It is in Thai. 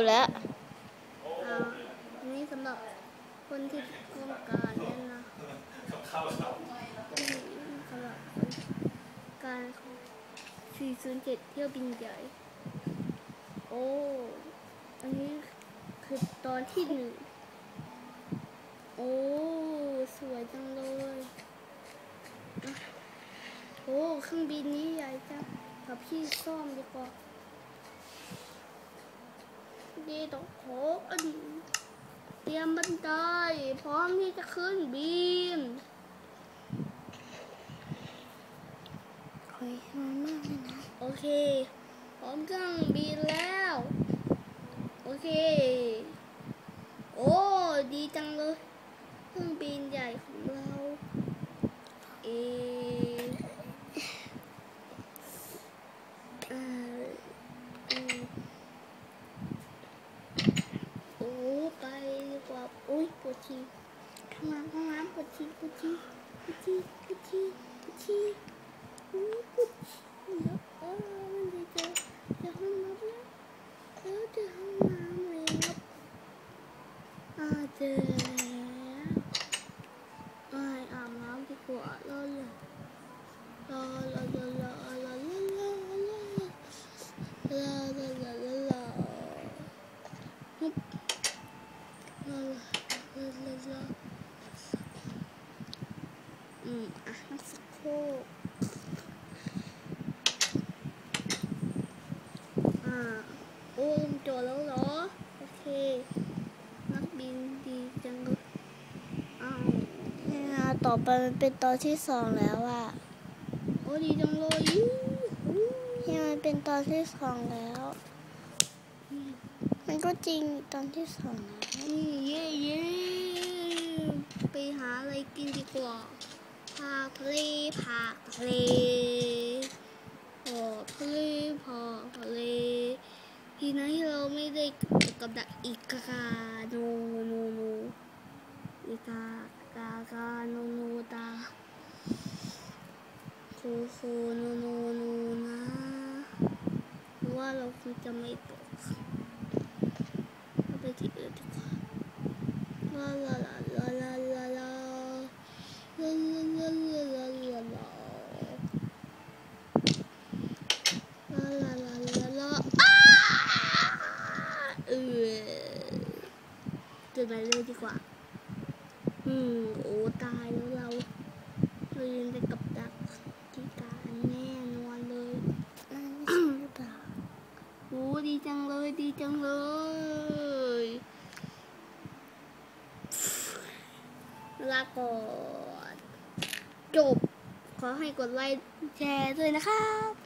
ดแล้วอันนี้สำหรับคนที่ต้องการเล่นนะสำหรับการ407 เที่ยวบินใหญ่ โอ้ อันนี้คือตอนที่หนึ่ง โอ้ สวยจังเลย โอ้เครื่องบินนี้ใหญ่จังกับพี่ซ่อมดีกว่า ดีต้องโขอันเตรียมบันไดพร้อมที่จะขึ้นบินโอ้ยมันมากเลยนะ โอเค พร้อมเครื่องบินแล้ว โอเค โอ้ ดีจัง pai wa oi puti. Kama mama puti puti puti puti puti. Oi puti. Ya oh de ka. Ya hama mama. Ya de hama me. Ah de. ลาลาลาอืมอะนักสักครู่อ่าโอ้ลงจอแล้วเหรอ โอเค นักบินดีจังเลยอ้าวเนี่ยต่อไปมันเป็นตอนที่สองแล้วอะโอ้ดีจังเลยยูหูเนี่ยมันเป็นตอนที่สองแล้วมันก็จริงตอนที่สองแล้วนี่เย่เย่ ไปหาอะไรกินดีกว่าผากทะเลผากทะเลผากทะเลผากทะเลทีนั้นเราไม่ได้กับดักอีกาโนโนโนอีกากากาโนโนตาโคโคโนโนโนนะเพราะว่าเราคงจะไม่ตกไปที่อื่นดีกว่าลาลาลา ตื่นมาเลยดีกว่า อืม โอ้ ตายแล้วเราเรายืนไปกับดักที่การแน่นอนเลยโอ้ดีจังเลย ดีจังเลยลาก่อนจบ ขอให้กดไลค์แชร์ด้วยนะครับครับ